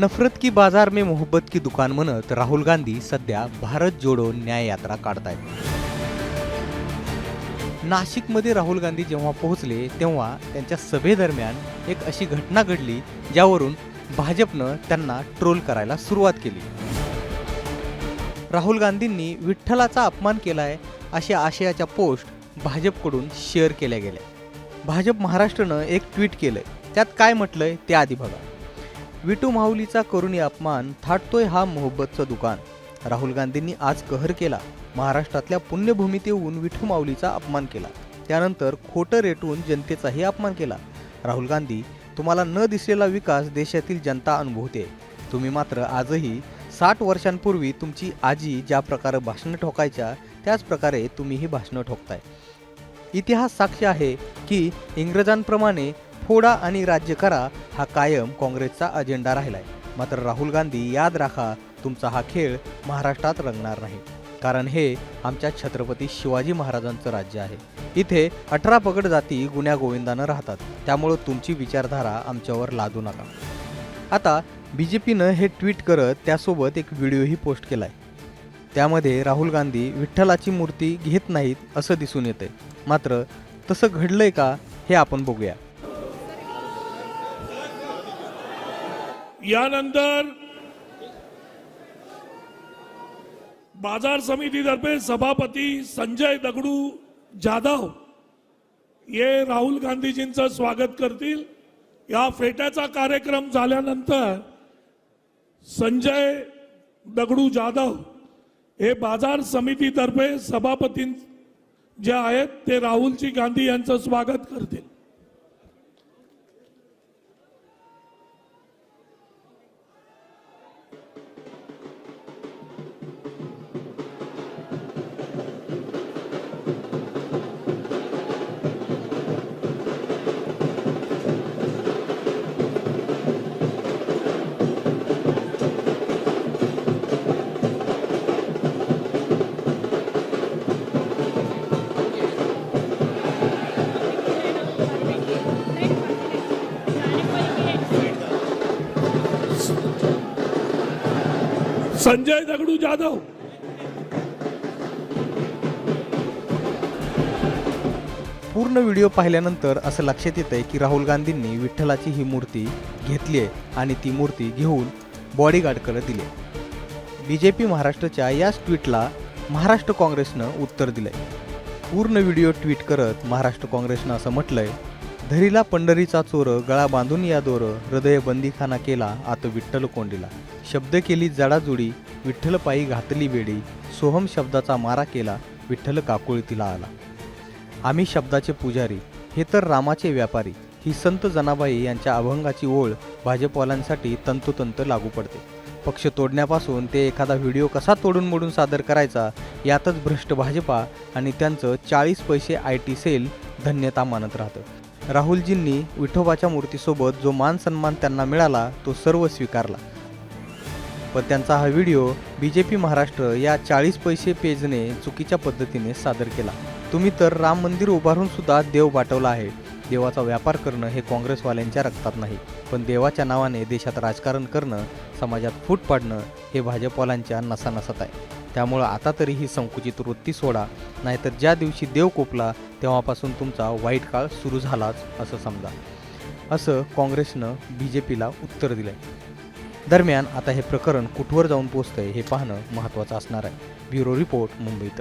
नफरत की बाजार में मोहब्बत की दुकान म्हणत राहुल गांधी सध्या भारत जोडो न्याय यात्रा काढतायत. नाशिकमध्ये राहुल गांधी जेव्हा पोहोचले तेव्हा त्यांच्या सभेदरम्यान एक अशी घटना घडली ज्यावरून भाजपनं त्यांना ट्रोल करायला सुरुवात केली. राहुल गांधींनी विठ्ठलाचा अपमान केलाय अशा आशयाच्या पोस्ट भाजपकडून शेअर केल्या गेल्या. भाजप महाराष्ट्रनं एक ट्विट केलंय. त्यात काय म्हटलंय ते आधी बघा. विटू माऊलीचा करुणी अपमान थाटतोय हा मोहब्बतचं दुकान. राहुल गांधींनी आज कहर केला. महाराष्ट्रातल्या पुण्यभूमीत येऊन विठू माऊलीचा अपमान केला. त्यानंतर खोटं रेटून जनतेचाही अपमान केला. राहुल गांधी तुम्हाला न दिसलेला विकास देशातील जनता अनुभवते. तुम्ही मात्र आजही साठ वर्षांपूर्वी तुमची आजी ज्या प्रकारे भाषणं ठोकायच्या त्याच प्रकारे तुम्ही ही भाषणं ठोकताय. इतिहास साक्ष आहे की इंग्रजांप्रमाणे फोडा आणि राज्य करा हा कायम काँग्रेसचा अजेंडा राहिलाय. मात्र राहुल गांधी याद राखा तुमचा हा खेळ महाराष्ट्रात रंगणार नाही. कारण हे आमच्या छत्रपती शिवाजी महाराजांचं राज्य आहे. इथे अठरा पगड जाती गुन्ह्या गोविंदानं राहतात. त्यामुळं तुमची विचारधारा आमच्यावर लादू नका. आता बी जे पीनं हे ट्विट करत त्यासोबत एक व्हिडिओही पोस्ट केलाय. त्यामध्ये राहुल गांधी विठ्ठलाची मूर्ती घेत नाहीत असं दिसून येतंय. मात्र तसं घडलंय का हे आपण बघूया. यानंतर बाजार समितीतर्फे सभापती संजय दगडू जाधव हे राहुल गांधीजींचं स्वागत करतील. या फेट्याचा कार्यक्रम झाल्यानंतर संजय दगडू जाधव हे बाजार समितीतर्फे सभापती जे आहेत ते राहुलजी गांधी यांचं स्वागत करतील. संजय दगडू जाधव. पूर्ण व्हिडिओ पाहिल्यानंतर असं लक्षात येत आहे की राहुल गांधींनी विठ्ठलाची ही मूर्ती घेतली आहे आणि ती मूर्ती घेऊन बॉडीगार्डकडे दिली बी जे पी महाराष्ट्राच्या याच ट्विटला महाराष्ट्र काँग्रेसनं उत्तर दिलंय. पूर्ण व्हिडिओ ट्विट करत महाराष्ट्र काँग्रेसनं असं म्हटलंय धरीला पंढरीचा चोर गळा बांधून या दोर हृदय बंदीखाना केला आत विठ्ठल कोंडीला. शब्द केली जडाजुडी विठ्ठलपायी घातली वेळी सोहम शब्दाचा मारा केला विठ्ठल काकुळतीला आला. आम्ही शब्दाचे पुजारी हे तर रामाचे व्यापारी ही संत जनाबाई यांच्या अभंगाची ओळ भाजपवाल्यांसाठी तंतोतंत लागू पडते. पक्ष तोडण्यापासून ते एखादा व्हिडिओ कसा तोडून मोडून सादर करायचा यातच भ्रष्ट भाजपा आणि त्यांचं चाळीस पैसे आय टी सेल धन्यता मानत राहतं. राहुलजींनी विठोबाच्या मूर्तीसोबत जो मान सन्मान त्यांना मिळाला तो सर्व स्वीकारला. पण त्यांचा हा video B J P Maharashtra या चाळीस पैसे पेजने चुकीच्या पद्धतीने सादर केला. तुम्ही तर राम मंदिर उभारून सुद्धा देव वाटवला आहे. देवाचा व्यापार करणं हे काँग्रेसवाल्यांच्या रक्तात नाही पण देवाच्या नावाने देशात राजकारण करणं समाजात फूट पाडणं हे भाजपवाल्यांच्या नसानसात आहे. त्यामुळं आता तरी ही संकुचित वृत्ती सोडा नाहीतर ज्या दिवशी देव कोपला तेव्हापासून तुमचा वाईट काळ सुरू झालाच असं समजा. असं काँग्रेसनं बी जे पीला उत्तर दिलंय. दरम्यान आता हे प्रकरण कुठवर जाऊन पोचतंय हे पाहणं महत्त्वाचं असणार आहे. ब्युरो रिपोर्ट मुंबईत